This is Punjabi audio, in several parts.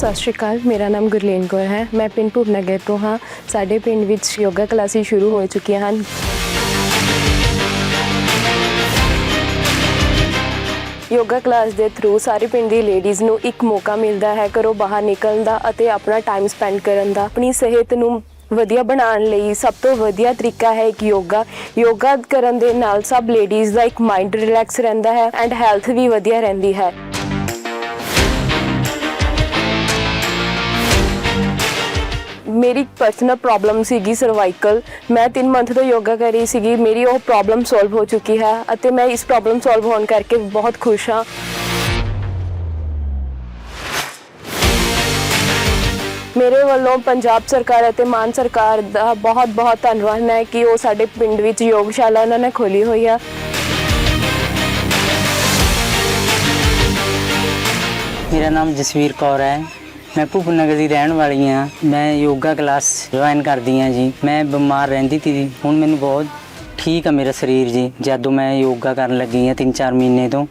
ਸਤਿ ਸ਼੍ਰੀ ਅਕਾਲ, ਮੇਰਾ ਨਾਮ ਗੁਰਲੀਨ ਕੌਰ ਹੈ। ਮੈਂ ਪਿੰਡ ਭੂਪਨਗਰ ਤੋਂ ਹਾਂ। ਸਾਡੇ ਪਿੰਡ ਵਿੱਚ ਯੋਗਾ ਕਲਾਸਿਸ ਸ਼ੁਰੂ ਹੋ ਚੁੱਕੀਆਂ ਹਨ। ਯੋਗਾ ਕਲਾਸ ਦੇ ਥਰੂ ਸਾਰੇ ਪਿੰਡ ਦੀ ਲੇਡੀਜ਼ ਨੂੰ ਇੱਕ ਮੌਕਾ ਮਿਲਦਾ ਹੈ ਘਰੋਂ ਬਾਹਰ ਨਿਕਲਣ ਦਾ ਅਤੇ ਆਪਣਾ ਟਾਈਮ ਸਪੈਂਡ ਕਰਨ ਦਾ। ਆਪਣੀ ਸਿਹਤ ਨੂੰ ਵਧੀਆ ਬਣਾਉਣ ਲਈ ਸਭ ਤੋਂ ਵਧੀਆ ਤਰੀਕਾ ਹੈ ਇੱਕ ਯੋਗਾ। ਯੋਗਾ ਕਰਨ ਦੇ ਨਾਲ ਸਭ ਲੇਡੀਜ਼ ਦਾ ਇੱਕ ਮਾਈਂਡ ਰਿਲੈਕਸ ਰਹਿੰਦਾ ਹੈ ਐਂਡ ਹੈਲਥ ਵੀ ਵਧੀਆ ਰਹਿੰਦੀ ਹੈ। ਮੇਰੀ ਪਰਸਨਲ ਪ੍ਰੋਬਲਮ ਸੀਗੀ ਸਰਵਾਈਕਲ ਮੈਂ 3 ਮੰਥ ਤੋਂ ਯੋਗਾ ਕਰ ਰਹੀ ਸੀਗੀ। ਮੇਰੀ ਉਹ ਪ੍ਰੋਬਲਮ ਸੋਲਵ ਹੋ ਚੁੱਕੀ ਹੈ ਅਤੇ ਮੈਂ ਇਸ ਪ੍ਰੋਬਲਮ ਸੋਲਵ ਹੋਣ ਕਰਕੇ ਬਹੁਤ ਖੁਸ਼ ਹਾਂ। ਮੇਰੇ ਵੱਲੋਂ ਪੰਜਾਬ ਸਰਕਾਰ ਅਤੇ ਮਾਨ ਸਰਕਾਰ ਦਾ ਬਹੁਤ ਬਹੁਤ ਧੰਨਵਾਦ। ਹੈ ਕਿ ਉਹ ਸਾਡੇ ਪਿੰਡ ਵਿੱਚ ਯੋਗਸ਼ਾਲਾ ਉਹਨਾਂ ਨੇ ਖੋਲੀ ਹੋਈ ਆ। ਮੇਰਾ ਨਾਮ ਜਸਵੀਰ ਕੌਰ ਹੈ। ਮੈਂ ਭੂਪਨਗਰ ਦੀ ਰਹਿਣ ਵਾਲੀ ਹਾਂ। ਮੈਂ ਯੋਗਾ ਕਲਾਸ ਜੁਆਇਨ ਕਰਦੀ ਹਾਂ ਜੀ। ਮੈਂ ਬਿਮਾਰ ਰਹਿੰਦੀ ਸੀ ਹੁਣ ਮੈਨੂੰ ਬਹੁਤ ਠੀਕ ਆ ਮੇਰਾ ਸਰੀਰ ਜੀ। ਜਦੋਂ ਮੈਂ ਯੋਗਾ ਕਰਨ ਲੱਗੀ ਹਾਂ 3-4 ਮਹੀਨੇ ਤੋਂ।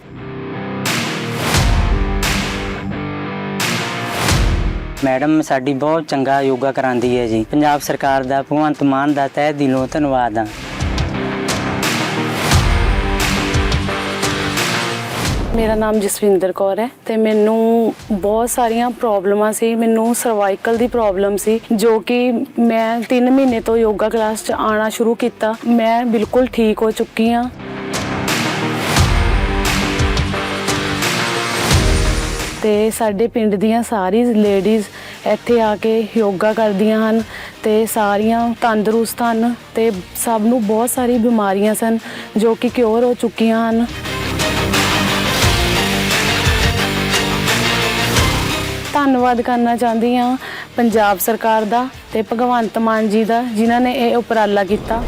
ਮੈਡਮ, ਸਾਡੀ ਬਹੁਤ ਚੰਗਾ ਯੋਗਾ ਕਰਾਉਂਦੀ ਹੈ ਜੀ। ਪੰਜਾਬ ਸਰਕਾਰ ਦਾ ਭਗਵੰਤ ਮਾਨ ਦਾ ਤਹਿ ਦਿਲੋਂ ਧੰਨਵਾਦ ਆ। ਮੇਰਾ ਨਾਮ ਜਸਵਿੰਦਰ ਕੌਰ ਹੈ ਤੇ ਮੈਨੂੰ ਬਹੁਤ ਸਾਰੀਆਂ ਪ੍ਰੋਬਲਮਾਂ ਸੀ, ਮੈਨੂੰ ਸਰਵਾਈਕਲ ਦੀ ਪ੍ਰੋਬਲਮ ਸੀ, ਜੋ ਕਿ ਮੈਂ 3 ਮਹੀਨੇ ਤੋਂ ਯੋਗਾ ਕਲਾਸ 'ਚ ਆਣਾ ਸ਼ੁਰੂ ਕੀਤਾ। ਮੈਂ ਬਿਲਕੁਲ ਠੀਕ ਹੋ ਚੁੱਕੀ ਹਾਂ। ਤੇ ਸਾਡੇ ਪਿੰਡ ਦੀਆਂ ਸਾਰੀ ਲੇਡੀਜ਼ ਇੱਥੇ ਆ ਕੇ ਯੋਗਾ ਕਰਦੀਆਂ ਹਨ ਤੇ ਸਾਰੀਆਂ ਤੰਦਰੁਸਤ ਹਨ ਤੇ ਸਭ ਨੂੰ ਬਹੁਤ ਸਾਰੀ ਬਿਮਾਰੀਆਂ ਸਨ ਜੋ ਕਿ ਕਿਉਰ ਹੋ ਚੁੱਕੀਆਂ ਹਨ। ਧੰਨਵਾਦ ਕਰਨਾ ਚਾਹੁੰਦੀ ਹਾਂ ਪੰਜਾਬ ਸਰਕਾਰ ਦਾ ਤੇ ਭਗਵੰਤ ਮਾਨ ਜੀ ਦਾ, ਜਿਨ੍ਹਾਂ ਨੇ ਇਹ ਉਪਰਾਲਾ ਕੀਤਾ।